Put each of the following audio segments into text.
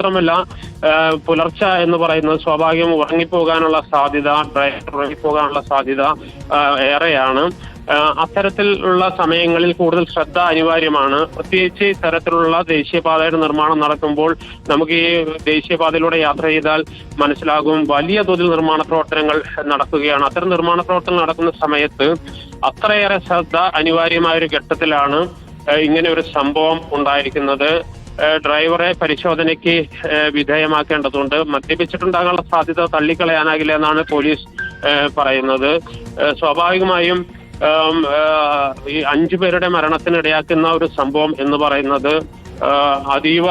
മാത്രമല്ല പുലർച്ച എന്ന് പറയുന്നത് സ്വാഭാവികം ഉറങ്ങിപ്പോകാനുള്ള സാധ്യത ഡ്രൈവർ ഉറങ്ങിപ്പോകാനുള്ള സാധ്യത ഏറെയാണ്. അത്തരത്തിൽ അത്തരത്തിലുള്ള സമയങ്ങളിൽ കൂടുതൽ ശ്രദ്ധ അനിവാര്യമാണ്. പ്രത്യേകിച്ച് ഇത്തരത്തിലുള്ള ദേശീയപാതയുടെ നിർമ്മാണം നടക്കുമ്പോൾ നമുക്ക് ഈ ദേശീയപാതയിലൂടെ യാത്ര ചെയ്താൽ മനസ്സിലാകും വലിയ തോതിൽ നിർമ്മാണ പ്രവർത്തനങ്ങൾ നടക്കുകയാണ്. അത്തരം നിർമ്മാണ പ്രവർത്തനങ്ങൾ നടക്കുന്ന സമയത്ത് അത്രയേറെ ശ്രദ്ധ അനിവാര്യമായ ഒരു ഘട്ടത്തിലാണ് ഇങ്ങനെ ഒരു സംഭവം ഉണ്ടായിരിക്കുന്നത്. ഡ്രൈവറെ പരിശോധനയ്ക്ക് വിധേയമാക്കേണ്ടതുണ്ട്. മദ്യപിച്ചിട്ടുണ്ടാകാനുള്ള സാധ്യത തള്ളിക്കളയാനാകില്ല എന്നാണ് പോലീസ് പറയുന്നത്. സ്വാഭാവികമായും ഈ അഞ്ചു പേരുടെ മരണത്തിനിടയാക്കുന്ന ഒരു സംഭവം എന്ന് പറയുന്നത് അതീവ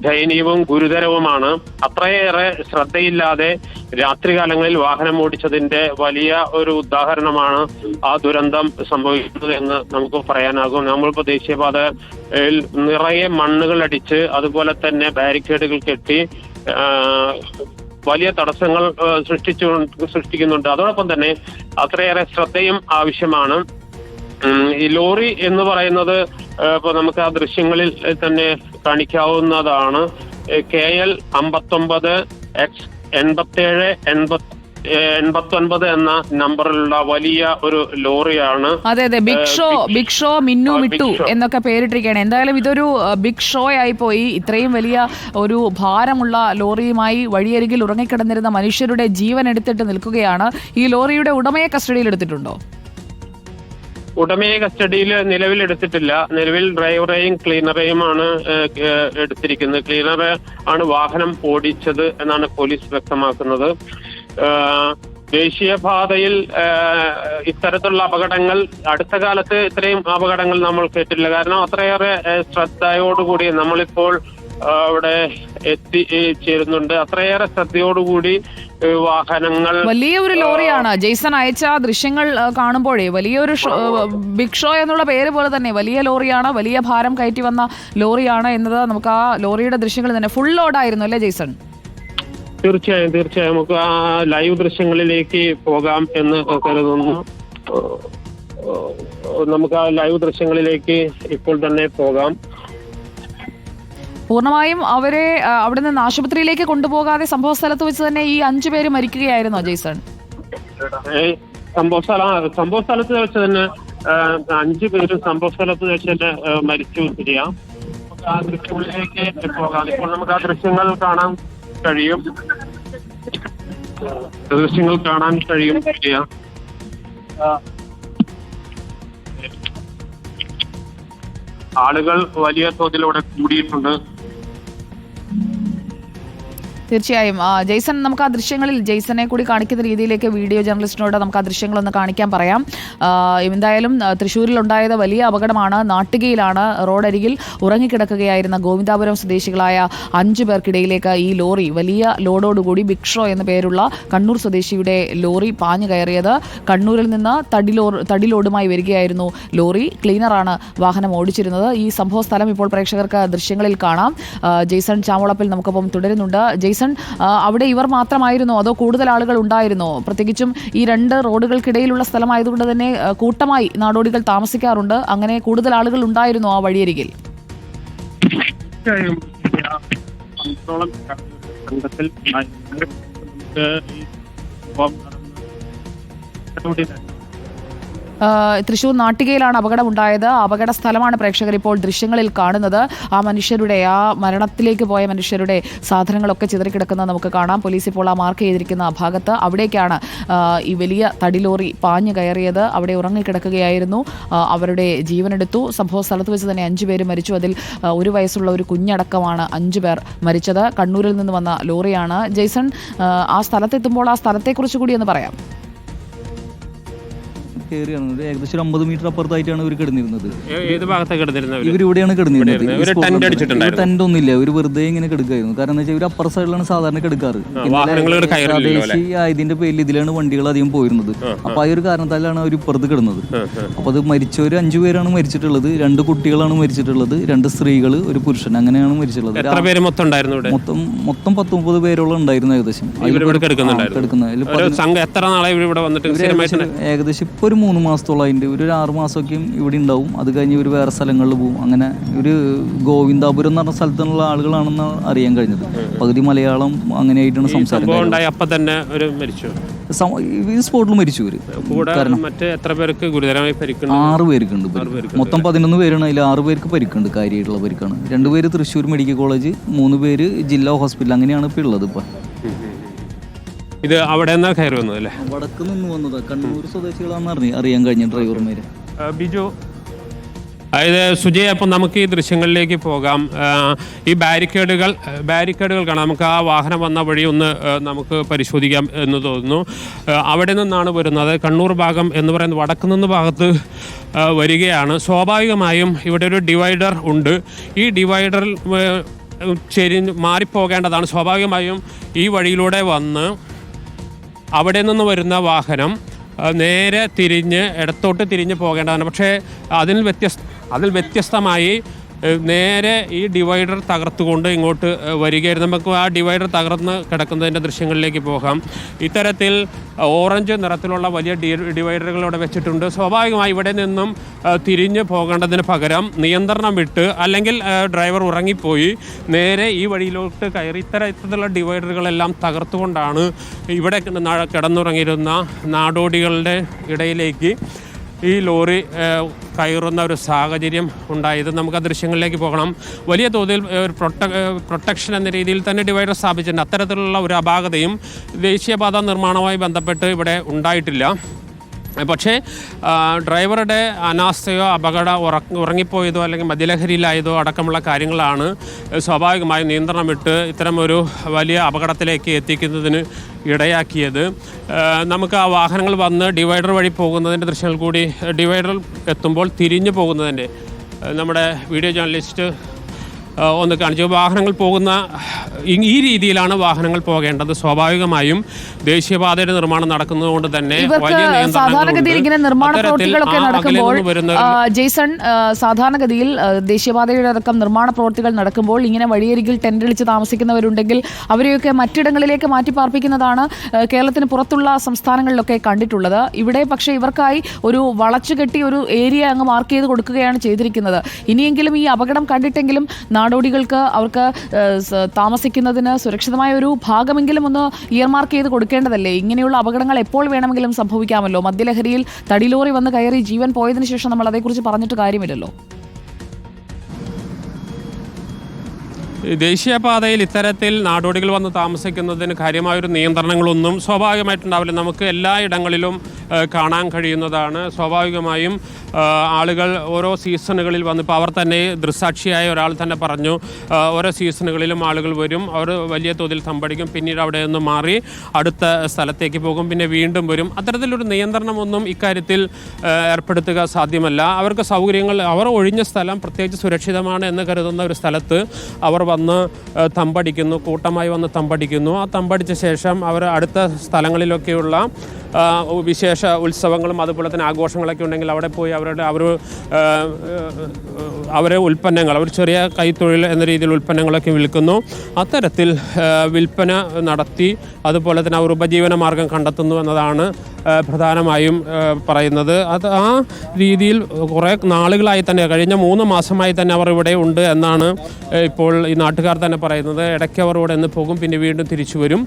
ദയനീയവും ഗുരുതരവുമാണ്. അത്രയേറെ ശ്രദ്ധയില്ലാതെ രാത്രികാലങ്ങളിൽ വാഹനം ഓടിച്ചതിന്റെ വലിയ ഒരു ഉദാഹരണമാണ് ആ ദുരന്തം സംഭവിക്കുന്നത് എന്ന് നമുക്ക് പറയാനാകും. നമ്മളിപ്പോ ദേശീയപാതയിൽ നിറയെ മണ്ണുകൾ അടിച്ച് അതുപോലെ തന്നെ ബാരിക്കേഡുകൾ കെട്ടി വലിയ തടസ്സങ്ങൾ സൃഷ്ടിച്ചു സൃഷ്ടിക്കുന്നുണ്ട്. അതോടൊപ്പം തന്നെ അത്രയേറെ ശ്രദ്ധയും ആവശ്യമാണ്. ഈ ലോറി എന്ന് പറയുന്നത് ഇപ്പൊ നമുക്ക് ആ ദൃശ്യങ്ങളിൽ തന്നെ കാണിക്കാവുന്നതാണ്. കെ എൽ അമ്പത്തൊമ്പത് എക്സ് എൺപത്തേഴ് എൺപത്തി എൺപത്തൊൻപത് എന്ന നമ്പറിലുള്ള വലിയ ഒരു ലോറിയാണ്. അതെ അതെ. Big show big show Minnu Mittu എന്നൊക്കെ പേരിട്ടിരിക്കുകയാണ്. എന്തായാലും ഇതൊരു ബിഗ് ഷോ ആയി പോയി. ഇത്രയും വലിയ ഒരു ഭാരമുള്ള ലോറിയുമായി വഴിയരികിൽ ഉറങ്ങിക്കിടന്നിരുന്ന മനുഷ്യരുടെ ജീവൻ എടുത്തിട്ട് നിൽക്കുകയാണ്. ഈ ലോറിയുടെ ഉടമയെ കസ്റ്റഡിയിൽ എടുത്തിട്ടുണ്ടോ? ഉടമയെ കസ്റ്റഡിയിൽ നിലവിൽ എടുത്തിട്ടില്ല നിലവിൽ ഡ്രൈവറെയും ക്ലീനറെയുമാണ് എടുത്തിരിക്കുന്നത്. ക്ലീനർ ആണ് വാഹനം ഓടിച്ചത് എന്നാണ് പോലീസ് വ്യക്തമാക്കുന്നത്. ദേശീയപാതയിൽ ഇത്തരത്തിലുള്ള അപകടങ്ങൾ അടുത്ത കാലത്ത് ഇത്രയും അപകടങ്ങൾ നമ്മൾ കേട്ടിട്ടില്ല. കാരണം അത്രയേറെ ശ്രദ്ധയോടുകൂടി നമ്മളിപ്പോൾ അവിടെ എത്തി ചേരുന്നുണ്ട്. അത്രയേറെ ശ്രദ്ധയോടുകൂടി വാഹനങ്ങൾ വലിയ ഒരു ലോറിയാണ്. ജെയ്സൺ അയച്ച ദൃശ്യങ്ങൾ കാണുമ്പോഴേ വലിയൊരു ബിഗ് ഷോ എന്നുള്ള പേര് പോലെ തന്നെ വലിയ ലോറിയാണ് വലിയ ഭാരം കയറ്റി വന്ന ലോറിയാണ് എന്നത് നമുക്ക് ആ ലോറിയുടെ ദൃശ്യങ്ങൾ തന്നെ ഫുൾ ലോഡായിരുന്നു അല്ലേ ജെയ്സൺ? തീർച്ചയായും തീർച്ചയായും. നമുക്ക് ആ ലൈവ് ദൃശ്യങ്ങളിലേക്ക് പോകാം എന്ന് കരുതുന്നു. നമുക്ക് ആ ലൈവ് ദൃശ്യങ്ങളിലേക്ക് ഇപ്പോൾ തന്നെ പോകാം. പൂർണമായും അവരെ അവിടെ നിന്ന് ആശുപത്രിയിലേക്ക് കൊണ്ടുപോകാതെ സംഭവ സ്ഥലത്ത് വെച്ച് തന്നെ ഈ അഞ്ചു പേര് മരിക്കുകയായിരുന്നോ ജെയ്സൺ? സംഭവ സ്ഥല സംഭവ സ്ഥലത്ത് വെച്ച് തന്നെ അഞ്ചു പേരും സംഭവ സ്ഥലത്ത് വെച്ച് തന്നെ മരിച്ചു നമുക്ക് ആ ദൃശ്യങ്ങളിലേക്ക് പോകാം. ഇപ്പോൾ നമുക്ക് ആ ദൃശ്യങ്ങൾ കാണാൻ കഴിയും. ദൃശ്യങ്ങൾ കാണാൻ കഴിയും ആളുകൾ വലിയ തോതിലൂടെ കൂടിയിട്ടുണ്ട്. തീർച്ചയായും. ജെയ്സൺ നമുക്ക് ആ ദൃശ്യങ്ങളിൽ ജെയ്സനെ കൂടി കാണിക്കുന്ന രീതിയിലേക്ക് വീഡിയോ ജേർണലിസ്റ്റിനോട് നമുക്ക് ആ ദൃശ്യങ്ങളൊന്ന് കാണിക്കാൻ പറയാം. എന്തായാലും തൃശ്ശൂരിൽ തൃശ്ശൂരിലുണ്ടായത് വലിയ അപകടമാണ്. നാട്ടികയിലാണ് റോഡരികിൽ ഉറങ്ങിക്കിടക്കുകയായിരുന്ന ഗോവിന്ദാപുരം സ്വദേശികളായ അഞ്ചു പേർക്കിടയിലേക്ക് ഈ ലോറി വലിയ ലോഡോടുകൂടി ബിക്ഷോ എന്ന പേരുള്ള കണ്ണൂർ സ്വദേശിയുടെ ലോറി പാഞ്ഞു കയറിയത് കണ്ണൂരിൽ നിന്ന് തടിലോ തടിലോഡുമായി തടി ലോഡുമായി വരികയായിരുന്നു ലോറി. ക്ലീനറാണ് വാഹനം ഓടിച്ചിരുന്നത്. ഈ സംഭവ സ്ഥലം ഇപ്പോൾ പ്രേക്ഷകർക്ക് ദൃശ്യങ്ങളിൽ കാണാം. ജെയ്സൺ ചാമുളപ്പിൽ നമുക്കൊപ്പം തുടരുന്നുണ്ട്. ജെയ്സൺ ആ, അവിടെ ഇവർ മാത്രമായിരുന്നോ? അതോ കൂടുതൽ ആളുകൾ ഉണ്ടായിരുന്നോ? പ്രത്യേകിച്ചും ഈ രണ്ട് റോഡുകൾക്കിടയിലുള്ള സ്ഥലമായതുകൊണ്ട് തന്നെ കൂട്ടമായി നാടോടികൾ താമസിക്കാറുണ്ട്. അങ്ങനെ കൂടുതൽ ആളുകൾ ഉണ്ടായിരുന്നോ ആ വഴിയരികിൽ? സംഘത്തിൽ തൃശൂർ നാട്ടികയിലാണ് അപകടമുണ്ടായത്. അപകട സ്ഥലമാണ് പ്രേക്ഷകർ ഇപ്പോൾ ദൃശ്യങ്ങളിൽ കാണുന്നത്. ആ മനുഷ്യരുടെ ആ മരണത്തിലേക്ക് പോയ മനുഷ്യരുടെ സാധനങ്ങളൊക്കെ ചിതറിക്കിടക്കുന്നത് നമുക്ക് കാണാം. പോലീസ് ഇപ്പോൾ ആ മാർക്ക് ചെയ്തിരിക്കുന്ന ഭാഗത്ത് അവിടേക്കാണ് ഈ വലിയ തടിലോറി പാഞ്ഞു കയറിയത്. അവിടെ ഉറങ്ങിക്കിടക്കുകയായിരുന്നു. അവരുടെ ജീവനെടുത്തു. സംഭവ സ്ഥലത്ത് വെച്ച് തന്നെ അഞ്ചു പേര് മരിച്ചു. അതിൽ ഒരു വയസ്സുള്ള ഒരു കുഞ്ഞടക്കമാണ് അഞ്ചു പേർ മരിച്ചത്. കണ്ണൂരിൽ നിന്ന് വന്ന ലോറിയാണ്. ജെയ്സൺ ആ സ്ഥലത്തെത്തുമ്പോൾ ആ സ്ഥലത്തെക്കുറിച്ച് കൂടി ഒന്ന് പറയാം. കയറിയാണ് ഒരു ഏകദേശം ഒരു അമ്പത് മീറ്റർ അപ്പുറത്തായിട്ടാണ് ഇവർ കിടന്നിരുന്നത്. ഏത് ഭാഗത്താണ് കിടന്നിരുന്നത് ഇവർ ഇവിടെയാണ് കിടന്നിരുന്നത്. ടെന്റ് ഒന്നുമില്ല. ഇവർ വെറുതെ ഇങ്ങനെ കിടക്കായിരുന്നു കാരണം എന്താ വെച്ചാൽ ഇവർ അപ്പുറ സൈഡിലാണ് സാധാരണ കിടക്കാറ്. പ്രാദേശി ആയതിന്റെ പേരിൽ ഇതിലാണ് വണ്ടികൾ അധികം പോയിരുന്നത്. അപ്പൊ ആ ഒരു കാരണത്താലാണ് അവർ ഇപ്പുറത്ത് കിടന്നത്. അപ്പൊ അത് മരിച്ചവര് അഞ്ചു പേരാണ് മരിച്ചിട്ടുള്ളത്. രണ്ട് കുട്ടികളാണ് മരിച്ചിട്ടുള്ളത്. രണ്ട് സ്ത്രീകൾ ഒരു പുരുഷൻ. അങ്ങനെയാണ് മരിച്ചിട്ടുള്ളത്. മൊത്തം മൊത്തം പത്ത് മുപ്പത് പേരോളം ഉണ്ടായിരുന്നു ഏകദേശം ഏകദേശം ഇപ്പൊ ഒരു മൂന്ന് മാസത്തോളം അതിന്റെ ഒരു ആറ് മാസമൊക്കെയും ഇവിടെ ഉണ്ടാവും. അത് കഴിഞ്ഞ് ഇവർ വേറെ സ്ഥലങ്ങളിൽ പോകും. അങ്ങനെ ഒരു ഗോവിന്ദാപുരം എന്ന് പറഞ്ഞ സ്ഥലത്തുള്ള ആളുകളാണെന്ന് അറിയാൻ കഴിഞ്ഞത്. പകുതി മലയാളം അങ്ങനെയായിട്ടാണ് സംസാരം അപ്പൊ തന്നെ ഒരു മരിച്ചു. ഈ സ്പോട്ടിൽ മരിച്ചു കൂടെ എത്ര പേർക്ക് ഗുരുതരമായി ആറ് പേർക്കുണ്ട്. മൊത്തം പതിനൊന്ന് പേരാണ്. അതിൽ ആറ് പേർക്ക് പരിക്കുണ്ട് കാര്യമായിട്ടുള്ള പരിക്കാണ്. രണ്ടുപേര് തൃശ്ശൂർ മെഡിക്കൽ കോളേജ് മൂന്ന് പേര് ജില്ലാ ഹോസ്പിറ്റൽ. അങ്ങനെയാണ് ഇപ്പോൾ ഉള്ളത് ഇപ്പം. ഇത് അവിടെ നിന്നാ കയറി വന്നത് അല്ലേ? വടക്ക് നിന്ന് വന്നത്. കണ്ണൂർ സ്വദേശികളാണെന്ന് അറിഞ്ഞു അറിയാൻ കഴിഞ്ഞ ഡ്രൈവർമാര്. ബിജു. അതായത് സുജയ് അപ്പം നമുക്ക് ഈ ദൃശ്യങ്ങളിലേക്ക് പോകാം. ഈ ബാരിക്കേഡുകൾ ബാരിക്കേഡുകൾ കാണാം. നമുക്ക് ആ വാഹനം വന്ന വഴി ഒന്ന് നമുക്ക് പരിശോധിക്കാം എന്ന് തോന്നുന്നു. അവിടെ നിന്നാണ് വരുന്നത്. കണ്ണൂർ ഭാഗം എന്ന് പറയുന്നത് വടക്ക് നിന്ന് ഭാഗത്ത് വരികയാണ്. സ്വാഭാവികമായും ഇവിടെ ഒരു ഡിവൈഡർ ഉണ്ട്. ഈ ഡിവൈഡറിൽ ചെരി മാറിപ്പോകേണ്ടതാണ്. സ്വാഭാവികമായും ഈ വഴിയിലൂടെ വന്ന് അവിടെ നിന്ന് വരുന്ന വാഹനം നേരെ തിരിഞ്ഞ് ഇടത്തോട്ട് തിരിഞ്ഞ് പോകേണ്ടതാണ്. പക്ഷേ അതിൽ വ്യത്യസ്ത അതിൽ വ്യത്യസ്തമായി നേരെ ഈ ഡിവൈഡർ തകർത്തുകൊണ്ട് ഇങ്ങോട്ട് വരികയായിരുന്നു. നമുക്ക് ആ ഡിവൈഡർ തകർന്ന് കിടക്കുന്നതിന്റെ ദൃശ്യങ്ങളിലേക്ക് പോകാം. ഇത്തരത്തിൽ ഓറഞ്ച് നിറത്തിലുള്ള വലിയ ഡിവൈഡറുകൾ ഇവിടെ വെച്ചിട്ടുണ്ട്. സ്വാഭാവികമായി ഇവിടെ നിന്നും തിരിഞ്ഞു പോകേണ്ടതിന് പകരം നിയന്ത്രണം വിട്ട് അല്ലെങ്കിൽ ഡ്രൈവർ ഉറങ്ങിപ്പോയി. നേരെ ഈ വഴിയിലോട്ട് കയറി ഇത്തരത്തിലുള്ള ഡിവൈഡറുകളെല്ലാം തകർത്തുകൊണ്ടാണ് ഇവിടെ കിടന്നുറങ്ങിയിരുന്ന നാടോടികളുടെ ഇടയിലേക്ക് ഈ ലോറി കയറുന്ന ഒരു സാഹചര്യം ഉണ്ടായത്. നമുക്ക് ആ ദൃശ്യങ്ങളിലേക്ക് പോകണം. വലിയ തോതിൽ ഒരു പ്രൊട്ട പ്രൊട്ടക്ഷൻ എന്ന രീതിയിൽ തന്നെ ഡിവൈഡർ സ്ഥാപിച്ചിട്ടുണ്ട്. അത്തരത്തിലുള്ള ഒരു അപാകതയും ദേശീയപാത നിർമ്മാണവുമായി ബന്ധപ്പെട്ട് ഇവിടെ ഉണ്ടായിട്ടില്ല. പക്ഷേ ഡ്രൈവറുടെ അനാസ്ഥയോ അപകട ഉറ- ഉറങ്ങിപ്പോയതോ അല്ലെങ്കിൽ മദ്യലഹരിയിലായതോ അടക്കമുള്ള കാര്യങ്ങളാണ് സ്വാഭാവികമായും നിയന്ത്രണം വിട്ട് ഇത്തരമൊരു വലിയ അപകടത്തിലേക്ക് എത്തിക്കുന്നതിന് ഇടയാക്കിയത്. നമുക്ക് ആ വാഹനങ്ങൾ വന്ന് ഡിവൈഡർ വഴി പോകുന്നതിന്റെ ദൃശ്യങ്ങൾ കൂടി ഡിവൈഡർ എത്തുമ്പോൾ തിരിഞ്ഞു പോകുന്നതിന്റെ നമ്മുടെ വീഡിയോ ജേർണലിസ്റ്റ് ഒന്ന് കാണിച്ചു. വാഹനങ്ങൾ പോകുന്ന ഈ- രീതിയിലാണ് വാഹനങ്ങൾ പോകേണ്ടത്. സ്വാഭാവികമായും ദേശീയപാതയുടെ നിർമ്മാണം നടക്കുന്നതുകൊണ്ട് തന്നെ സാധാരണഗതിയിൽ ഇങ്ങനെ നിർമ്മാണ പ്രവൃത്തികളൊക്കെ നടക്കുമ്പോൾ ജെയ്സൺ സാധാരണഗതിയിൽ ദേശീയപാതയുടെ അടക്കം നിർമ്മാണ പ്രവൃത്തികൾ നടക്കുമ്പോൾ ഇങ്ങനെ വഴിയരികിൽ ടെന്റ് അടിച്ച് താമസിക്കുന്നവരുണ്ടെങ്കിൽ അവരെയൊക്കെ മറ്റിടങ്ങളിലേക്ക് മാറ്റി പാർപ്പിക്കുന്നതാണ് കേരളത്തിന് പുറത്തുള്ള സംസ്ഥാനങ്ങളിലൊക്കെ കണ്ടിട്ടുള്ളത്. ഇവിടെ പക്ഷേ ഇവർക്കായി ഒരു വളച്ചു കെട്ടി ഒരു ഏരിയ അങ്ങ് മാർക്ക് ചെയ്ത് കൊടുക്കുകയാണ് ചെയ്തിരിക്കുന്നത്. ഇനിയെങ്കിലും ഈ അപകടം കണ്ടിട്ടെങ്കിലും നാടോടികൾക്ക് അവർക്ക് താമസിക്കുന്നതിന് സുരക്ഷിതമായ ഒരു ഭാഗമെങ്കിലും ഒന്ന് ഇയർമാർക്ക് ചെയ്ത് കൊടുക്കേണ്ടതല്ലേ? ഇങ്ങനെയുള്ള അപകടങ്ങൾ എപ്പോൾ വേണമെങ്കിലും സംഭവിക്കാമല്ലോ? മദ്യലഹരിയിൽ തടിലോറി വന്ന് കയറി ജീവൻ പോയതിനു ശേഷം നമ്മൾ അതേക്കുറിച്ച് പറഞ്ഞിട്ട് കാര്യമില്ലല്ലോ. ദേശീയപാതയിൽ ഇത്തരത്തിൽ നാടോടികൾ വന്ന് താമസിക്കുന്നതിന് കാര്യമായൊരു നിയന്ത്രണങ്ങളൊന്നും സ്വാഭാവികമായിട്ടുണ്ടാവില്ല. നമുക്ക് എല്ലാ ഇടങ്ങളിലും കാണാൻ കഴിയുന്നതാണ്. സ്വാഭാവികമായും ആളുകൾ ഓരോ സീസണുകളിൽ വന്ന് ഇപ്പോൾ അവർ തന്നെ ദൃസാക്ഷിയായ ഒരാൾ തന്നെ പറഞ്ഞു ഓരോ സീസണുകളിലും ആളുകൾ വരും അവർ വലിയ തോതിൽ തമ്പടിക്കും പിന്നീട് അവിടെ നിന്ന് മാറി അടുത്ത സ്ഥലത്തേക്ക് പോകും പിന്നെ വീണ്ടും വരും. അത്തരത്തിലൊരു നിയന്ത്രണമൊന്നും ഇക്കാര്യത്തിൽ ഏർപ്പെടുത്തുക സാധ്യമല്ല. അവർക്ക് സൗകര്യങ്ങൾ അവർ ഒഴിഞ്ഞ സ്ഥലം പ്രത്യേകിച്ച് സുരക്ഷിതമാണ് എന്ന് കരുതുന്ന ഒരു സ്ഥലത്ത് അവർ വന്ന് ഏഹ്, തമ്പടിക്കുന്നു കൂട്ടമായി വന്ന് തമ്പടിക്കുന്നു. ആ തമ്പടിച്ച ശേഷം അവർ അടുത്ത സ്ഥലങ്ങളിലൊക്കെയുള്ള വിശേഷ ഉത്സവങ്ങളും അതുപോലെ തന്നെ ആഘോഷങ്ങളൊക്കെ ഉണ്ടെങ്കിൽ അവിടെ പോയി അവരുടെ അവർ അവരെ ഉൽപ്പന്നങ്ങൾ അവർ ചെറിയ കൈത്തൊഴിൽ എന്ന രീതിയിൽ ഉൽപ്പന്നങ്ങളൊക്കെ വിൽക്കുന്നു. അത്തരത്തിൽ വിൽപ്പന നടത്തി അതുപോലെ തന്നെ അവർ ഉപജീവന മാർഗം കണ്ടെത്തുന്നു എന്നതാണ് പ്രധാനമായും പറയുന്നത്. അത് ആ രീതിയിൽ കുറേ നാളുകളായി തന്നെ കഴിഞ്ഞ മൂന്ന് മാസമായി തന്നെ അവർ ഇവിടെ ഉണ്ട് എന്നാണ് ഇപ്പോൾ ഈ നാട്ടുകാർ തന്നെ പറയുന്നത് ഇടയ്ക്ക് അവർ ഇവിടെ നിന്ന് പോകും പിന്നെ വീണ്ടും തിരിച്ചു വരും.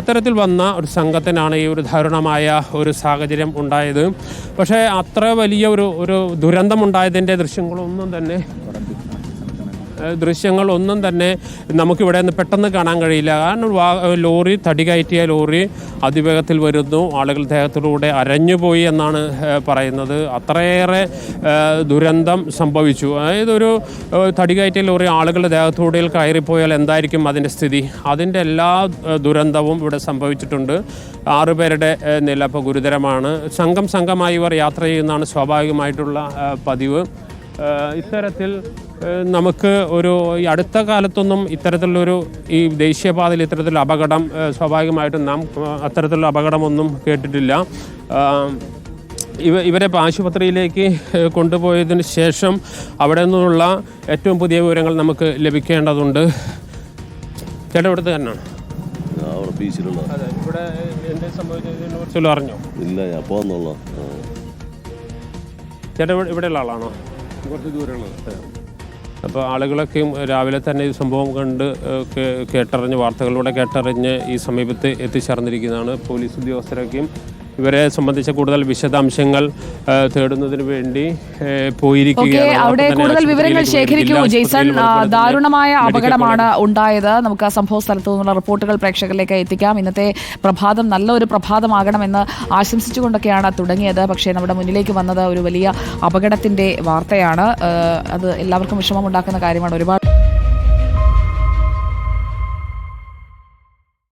അത്തരത്തിൽ വന്ന ഒരു സംഘത്തിനാണ് ഈ ഒരു ദാരുണമായ ഒരു സാഹചര്യം ഉണ്ടായത്. പക്ഷേ അത്ര വലിയ ഒരു ഒരു ദുരന്തം ദുരന്തമുണ്ടായതിന്റെ ദൃശ്യങ്ങളൊന്നും തന്നെ ഏഹ് ദൃശ്യങ്ങളൊന്നും തന്നെ നമുക്കിവിടെ നിന്ന് പെട്ടെന്ന് കാണാൻ കഴിയില്ല. കാരണം ലോറി തടി കയറ്റിയ ലോറി അതിവേഗത്തിൽ വരുന്നു. ആളുകൾ ദേഹത്തിലൂടെ അരഞ്ഞുപോയി എന്നാണ് പറയുന്നത്. അത്രയേറെ ദുരന്തം സംഭവിച്ചു. അതായത് ഒരു തടി കയറ്റിയ ലോറി ആളുകളുടെ ദേഹത്തൂടെ കയറിപ്പോയാൽ എന്തായിരിക്കും അതിന്റെ സ്ഥിതി? അതിന്റെ എല്ലാ ദുരന്തവും ഇവിടെ സംഭവിച്ചിട്ടുണ്ട്. ആറുപേരുടെ നില ഇപ്പോൾ ഗുരുതരമാണ്. സംഘം സംഘമായി ഇവർ യാത്ര ചെയ്യുന്നതാണ് സ്വാഭാവികമായിട്ടുള്ള പതിവ്. ഇത്തരത്തിൽ നമുക്ക് ഒരു ഈ അടുത്ത കാലത്തൊന്നും ഇത്തരത്തിലുള്ളൊരു ഈ ദേശീയപാതയിൽ ഇത്തരത്തിലുള്ള അപകടം സ്വാഭാവികമായിട്ടും നാം അത്തരത്തിലുള്ള അപകടമൊന്നും കേട്ടിട്ടില്ല. ഇവ ഇവരെ ആശുപത്രിയിലേക്ക് കൊണ്ടുപോയതിന് ശേഷം അവിടെ നിന്നുള്ള ഏറ്റവും പുതിയ വിവരങ്ങൾ നമുക്ക് ലഭിക്കേണ്ടതുണ്ട്. ചേട്ടൻ ഇവിടുത്തെ തന്നെയാണ് ചേട്ടൻ അവിടെ ബീച്ചിലുള്ള അതെ ഇവിടെ എന്ത് സംഭവിച്ചതിനെ കുറിച്ചുള്ള അറിഞ്ഞോ? ഇല്ല ഞാൻ പോന്നുള്ളൂ ചേട്ടാ ഇവിടെ- ഇവിടെയുള്ള ആളാണോ? കുറച്ച് ദൂരമുള്ളത് അപ്പോൾ ആളുകളൊക്കെയും രാവിലെ തന്നെ ഈ സംഭവം കണ്ട് കേട്ടറിഞ്ഞ് വാർത്തകളിലൂടെ കേട്ടറിഞ്ഞ് ഈ സമീപത്ത് എത്തിച്ചേർന്നിരിക്കുന്നതാണ് പോലീസ് ഉദ്യോഗസ്ഥരൊക്കെയും ഇവരെ സംബന്ധിച്ച കൂടുതൽ വിശദാംശങ്ങൾ തേടുന്നതിന് വേണ്ടി പോയിരിക്കുകയാണ്. അവിടെ കൂടുതൽ വിവരങ്ങൾ ശേഖരിക്കൂ ജെയ്സൺ? ദാരുണമായ അപകടമാണ് ഉണ്ടായത്. നമുക്ക് ആ സംഭവ സ്ഥലത്തു നിന്നുള്ള റിപ്പോർട്ടുകൾ പ്രേക്ഷകരിലേക്ക് എത്തിക്കാം. ഇന്നത്തെ പ്രഭാതം നല്ലൊരു പ്രഭാതമാകണമെന്ന് ആശംസിച്ചുകൊണ്ടൊക്കെയാണ് തുടങ്ങിയത്. പക്ഷേ നമ്മുടെ മുന്നിലേക്ക് വന്നത് ഒരു വലിയ അപകടത്തിന്റെ വാർത്തയാണ്. അത് എല്ലാവർക്കും വിഷമമുണ്ടാക്കുന്ന കാര്യമാണ്. ഒരുപാട്